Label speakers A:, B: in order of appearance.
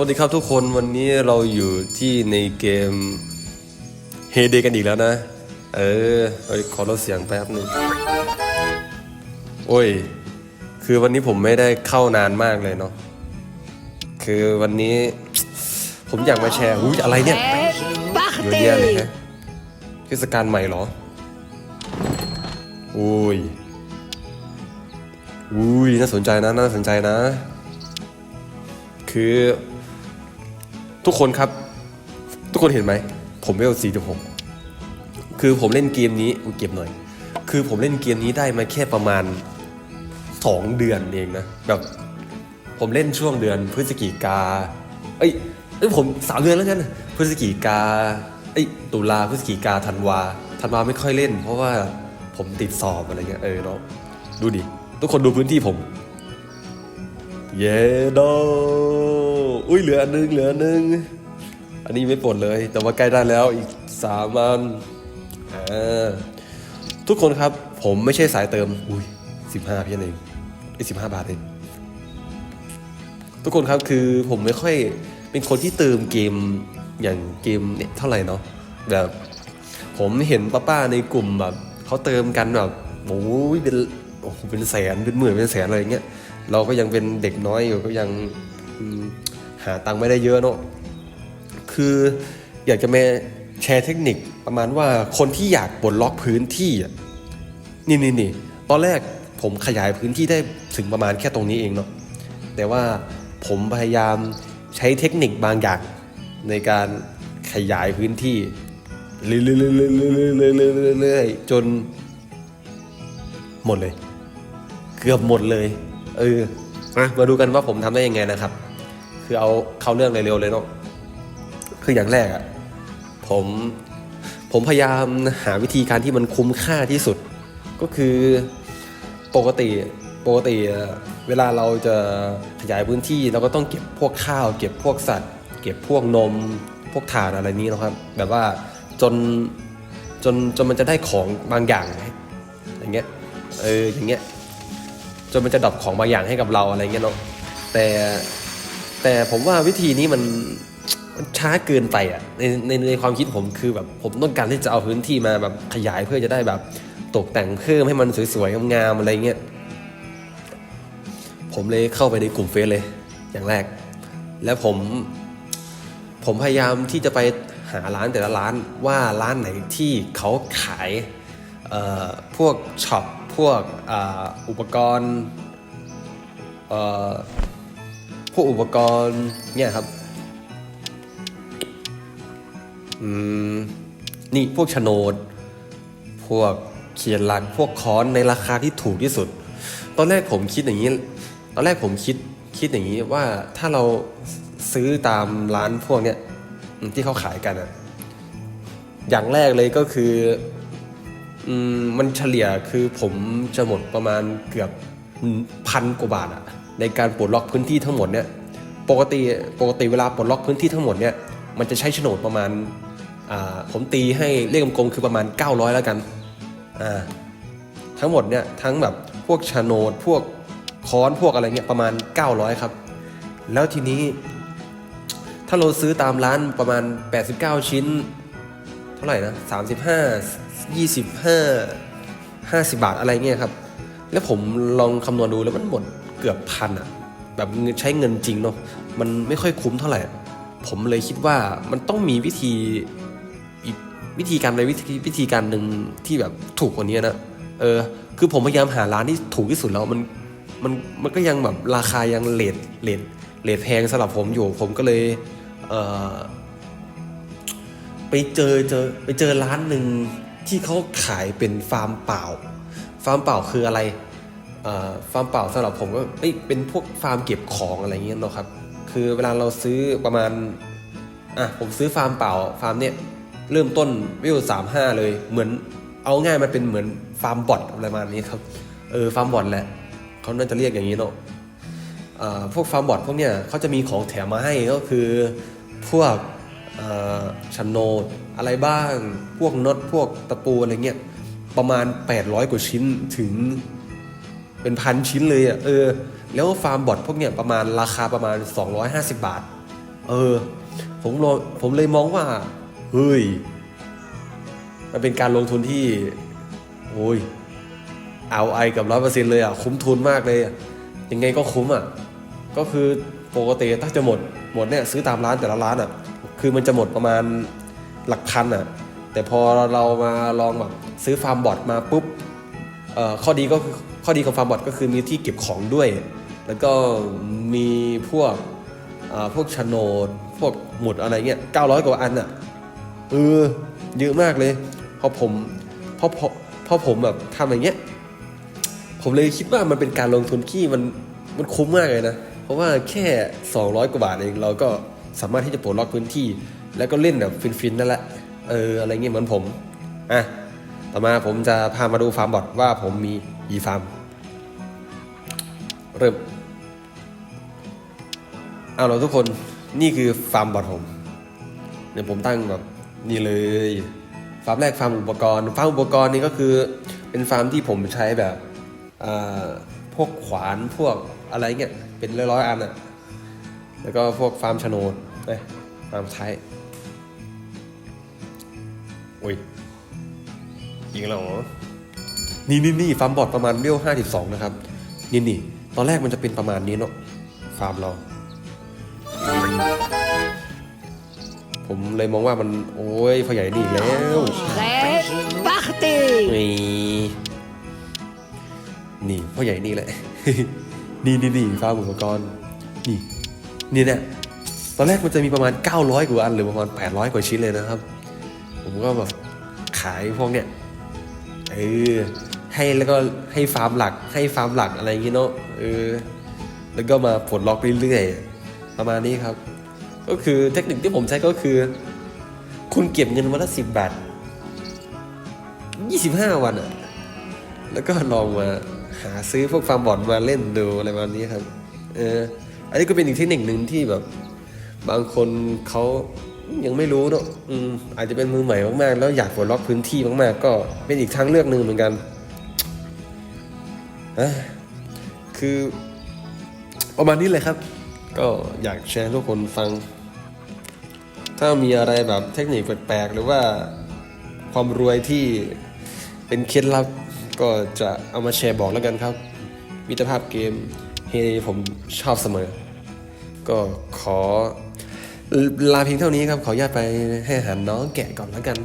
A: วัสดีครับทุกคนวันนี้เราอยู่ที่ในเกมเฮเดกันอีกแล้วนะ เออเอ้ยขอลดเสียงแป๊บหนึ่งโอ้ย คือวันนี้ผมไม่ได้เข้านานมากเลยเนาะคือวันนี้ผมอยากมาแชร์อุ้ยอะไรเนี่ยเยอะแยะเลยฮะเทศกาลใหม่เหรออุ้ยอุ้ยน่าสนใจนะน่าสนใจนะ คือ ทุกคนครับ ทุกคนเห็นไหม ผมเวล46คือผมเล่นเกมนี้เก็บหน่อย คือผมเล่นเกมนี้ได้มาแค่ประมาณ2เดือนเองนะ แบบ ผมเล่นช่วงเดือนพฤศจิกา เอ้ยเอ้ยผมสามเดือนแล้วกันพฤศจิกาเอ้ยตุลาพฤศจิกาธันวาธันวาไม่ค่อยเล่น เพราะว่าผมติดสอบอะไรเงี้ยเออเนาะดูดิ ทุกคนดูพื้นที่ผม เย้ดอุ้ อุ้ยเหลืออันนึงเหลืออันนึง อันนี้ไม่ปลดเลย แต่ว่าใกล้ได้แล้วอีกสามอันทุกคนครับผมไม่ใช่สายเติม อุ้ยสิบห้าเพียงเองไอ้สิบห้าบาทเองทุกคนครับคือผมไม่ค่อยเป็นคนที่เติมเกมอย่างเกมเนี่ยเท่าไหร่เนาะแบบผมเห็นป้าๆในกลุ่มแบบเขาเติมกันแบบโอ้ยเป็นโอ้โหเป็นแสนเป็นหมื่นเป็นแสนอะไรเงี้ยเราก็ยังเป็นเด็กน้อยอยู่ก็ยัง หาตังค์ไม่ได้เยอะเนาะคืออยากจะมาแชร์เทคนิคประมาณว่าคนที่อยากปลดล็อกพื้นที่นี่นี่นี่ตอนแรกผมขยายพื้นที่ได้ถึงประมาณแค่ตรงนี้เองเนาะแต่ว่าผมพยายามใช้เทคนิคบางอย่างในการขยายพื้นที่เรื่อยๆจน หมดเลย เกือบหมดเลย เออมาดูกันว่าผมทำได้ยังไงนะครับ คือเอาเข้าเรื่องเร็วๆเลยเนาะคืออย่างแรกอะผมผมพยายามหาวิธีการที่มันคุ้มค่าที่สุด ก็คือปกติปกติเวลาเราจะขยายพื้นที่เราก็ต้องเก็บพวกข้าว เก็บพวกสัตว์ เก็บพวกนม พวกถ่านอะไรนี้นะครับ แบบว่าจนจนจนมันจะได้ของบางอย่างอย่างเงี้ยเอออย่างเงี้ยจนมันจะดรอปของบางอย่างให้กับเราอะไรเงี้ยเนาะแต่ แต่ผมว่าวิธีนี้มันมันช้าเกินไปอะในในในความคิดผมคือแบบผมต้องการที่จะเอาพื้นที่มาแบบขยายเพื่อจะได้แบบตกแต่งเพิ่มให้มันสวยๆงามๆอะไรเงี้ยผมเลยเข้าไปในกลุ่มเฟซเลยอย่างแรก แล้วผม ผมพยายามที่จะไปหาร้านแต่ละร้านว่าร้านไหนที่เขาขายพวกช็อปพวกออุปกรณ์ พวกอุปกรณ์เนี่ยครับอืมนี่พวกโฉนด พวกเขียนลักพวกค้อนในราคาที่ถูกที่สุด ตอนแรกผมคิดอย่างนี้ ตอนแรกผมคิดคิดอย่างนี้ว่าถ้าเราซื้อตามร้านพวกเนี้ยที่เขาขายกันอะอย่างแรกเลยก็คืออืมมันเฉลี่ยคือผมจะหมดประมาณเกือบพันกว่าบาทอะ ในการปลดล็อกพื้นที่ทั้งหมดเนี่ยปกติปกติเวลาปลดล็อกพื้นที่ทั้งหมดเนี่ยมันจะใช้โฉนดประมาณาผมตีให้เลขกลมๆคือประมาณ 900 แล้วกันทั้งหมดเนี่ยทั้งแบบพวกโฉนดพวกค้อนพวกอะไรเงี้ยประมาณ 900 ครับ แล้วทีนี้ ถ้าเราซื้อตามร้านประมาณ 89 ชิ้น เท่าไหร่นะ 35 25 50 บาทอะไรเงี้ยครับ แล้วผมลองคำนวณดูแล้วมันหมดเกือบพันอะแบบใช้เงินจริงเนาะมันไม่ค่อยคุ้มเท่าไหร่ ผมเลยคิดว่ามันต้องมีวิธีวิธีการในวิธีวิธีการหนึ่งที่แบบถูกกว่านี้นะเออ คือผมพยายามหาร้านที่ถูกที่สุดแล้วมันมันมันก็ยังแบบราคายังเลทเลทเลทแพงสำหรับผมอยู่ ผมก็เลยเออไปเจอเจอไปเจอร้านหนึ่งที่เขาขายเป็นฟาร์มเปล่า ฟาร์มเปล่าคืออะไรอ่อฟาร์มเปล่าสำหรับผมก็เอ้ยเป็นพวกฟาร์มเก็บของอะไรเงี้ยเนาะครับคือเวลาเราซื้อประมาณอะผมซื้อฟาร์มเปล่าฟาร์มเนี่ยเริ่มต้นวิวสามห้าเลยเหมือนเอาง่ายมันเป็นเหมือนฟาร์มบอทอะไรประมาณนี้ครับเออฟาร์มบอทแหละเขาน่าจะเรียกอย่างนี้เนาะอ่าพวกฟาร์มบอร์ดพวกเนี้ยเขาจะมีของแถมมาให้ก็คือพวกอ่าชนโนดอะไรบ้าง พวกน็อตพวกตะปูอะไรเงี้ย ประมาณ 800 กว่าชิ้นถึงเป็นพันชิ้นเลยอะเออ แล้วฟาร์มบอร์ดพวกเนี้ยประมาณราคาประมาณ 250 บาท เออ ผมรอผมเลยมองว่า เฮ้ย มันเป็นการลงทุนที่ โอ้ย เอาไอกับร้อยเปอร์เซ็นเลยอะ คุ้มทุนมากเลยยังไงก็คุ้มอะ ก็คือปกติถ้าจะหมดหมดเนี่ยซื้อตามร้านแต่ละร้านอะ คือมันจะหมดประมาณหลักพันอะ แต่พอเรามาลองแบบ ซื้อฟาร์มบอทมาปุ๊บเอ่อข้อดีก็คือข้อดีของฟาร์มบอทก็คือมีที่เก็บของด้วย แล้วก็มีพวกพวกโนดพวกหมุดอะไรเงี้ย900กว่าอันอะเออเยอะมากเลยเพราะผมเพราะเพราะเพราะผมแบบทำอย่างเงี้ยผมเลยคิดว่ามันเป็นการลงทุนที่มันมันคุ้มมากเลยนะ เพราะว่าแค่ 200 กว่าบาทเองเราก็สามารถที่จะปลดล็อกพื้นที่ แล้วก็เล่นแบบฟินๆนั่นแหละเอออะไรเงี้ยเหมือนผมอะ ต่อมาผมจะพามาดูฟาร์มบอทว่าผมมีกี่ฟาร์ม เริ่มเอาเราทุกคนนี่คือฟาร์มบอทผมเดี๋ยวผมตั้งแบบนี่เลยฟาร์มแรกฟาร์มอุปกรณ์ฟาร์มอุปกรณ์นี่ก็คือเป็นฟาร์มที่ผมใช้แบบอ่าพวกขวานพวกอะไรเงี้ยเป็นร้อยๆอันอะแล้วก็พวกฟาร์มโฉนดเอ้ยฟาร์มไทยอุ้ย ยิงแล้วเหรอ นี่นี่นี่ฟาร์มบอทประมาณเบี้ยวห้าสิบสองนะครับ นี่นี่ตอนแรกมันจะเป็นประมาณนี้เนาะฟาร์มเรา ผมเลยมองว่ามัน โอ้ยพ่อใหญ่นี่อีกแล้ว
B: C'est parti
A: นี่นี่พ่อใหญ่นี่แหละ นี่นี่นี่ฟาร์มอุปกรณ์ นี่นี่เนี่ยตอนแรกมันจะมีประมาณ 900 กว่าอันหรือประมาณ 800 กว่าชิ้นเลยนะครับ ผมก็แบบขายพวกเนี้ย เออให้แล้วก็ให้ฟาร์มหลัก ให้ฟาร์มหลักอะไรอย่างงี้เนาะเออแล้วก็มาปลล็อกเรื่อยๆประมาณนี้ครับ ก็คือเทคนิคที่ผมใช้ก็คือ คุณเก็บเงินวันละสิบบาท25วันอะแล้วก็ลองมาหาซื้อพวกฟาร์มบอร์ดมาเล่นดูอะไรประมาณนี้ครับ เออ อันนี้ก็เป็นอีกเทคนิคหนึ่งที่แบบ บางคนเขา ยังไม่รู้เนอะอืมอาจจะเป็นมือใหม่มากๆ แล้วอยากปลดล็อกพื้นที่มากๆ ก็เป็นอีกทางเลือกหนึ่งเหมือนกันอะคือประมาณนี้เลยครับ ก็อยากแชร์ทุกคนฟัง ถ้ามีอะไรแบบเทคนิคแปลกๆ หรือว่าความรวยที่เป็นเคล็ดลับก็จะเอามาแชร์บอกแล้วกันครับ มิตรภาพเกมเฮผมชอบเสมอ ก็ขอ ลาเพียงเท่านี้ครับ ขออนุญาตไปให้อาหารน้องแกะก่อนแล้วกัน